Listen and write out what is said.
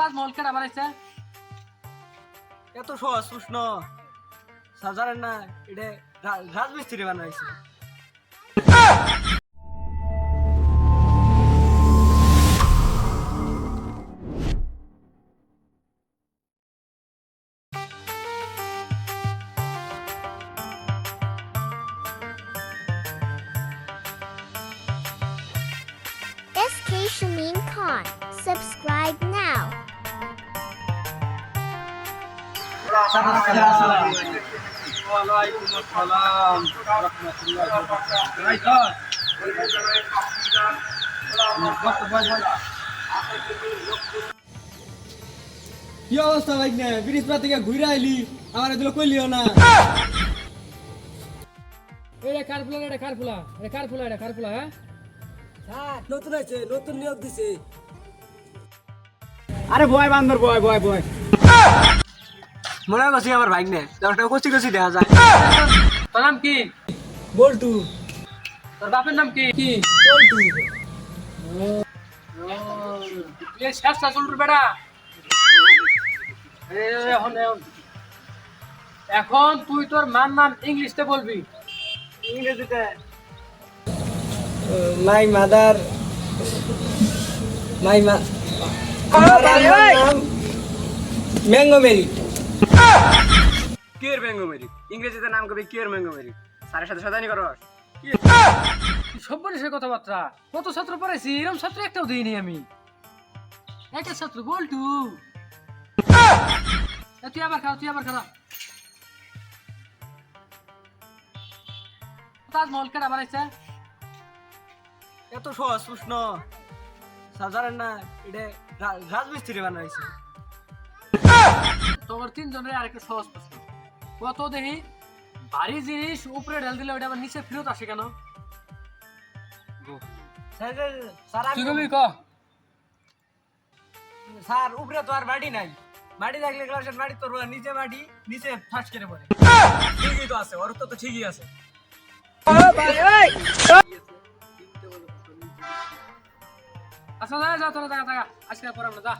তাজমহল কেডা বানাইছে এত সহজ প্রশ্ন স্যার জানেন না এটা রাজমিস্ত্রি বানাইছে Khan. Subscribe now. কি অবস্থা ভাই না? ব্রিজ পা থেকে ঘুরে আইলি আমার এগুলো কইলিও না। এটা কার ফুলা এটা কার ফুলা? এটা কার ফুলা এটা কার ফুলা হ্যাঁ? নতুন আছে নতুন নিয়োগ দিছে। আরে বয় বান্দর বয় বয় বয়। মনে করছি আমার ভাই না। দশটা কচি কচি দেখা যায়। তোর নাম কি? বল্টু। তোর বাপের নাম কি? কি? বল্টু। তুই বেড়া। এখন এখন। এখন তুই তোর মার নাম ইংলিশতে বলবি। ইংরেজিতে। মাই মাদার মাই মা ম্যাঙ্গো মেরি। কিয়ের ম্যাঙ্গো মেরি? ইংরেজিতে নাম কবি কিয়ের ম্যাঙ্গো মেরি? স্যারের সাথে সাদানি করো। তুই সব বলিস এই কথাবার্তা। কত ছাত্র পড়াইছি এরকম ছাত্র একটাও দিইনি আমি। একটা ছাত্র বলটু। তুই আবার খাও তুই আবার খাও তাজমহল কেডা বানাইছে? এত সহজ প্রশ্ন। স্যার জানেন না এটা রা- রাজমিস্ত্রি বানাইছে। তোমার তিনজনের আরেকটা সহজ প্রশ্ন। কত দেখি ভারী জিনিস উপরে ঢাল দিলে ওটা আবার নিচে ফেরত আসে কেন? ক? স্যার উপরে তো আর মাটি নাই। মাটি থাকলে ক্লাসের মাটি তোর নিচে মাটি নিচে ফাঁস করে পড়ে। ঠিকই তো আছে ওর তো ঠিকই আছে। আচ্ছা যা যা তোরা দেখা আজকে পরে আমরা যা।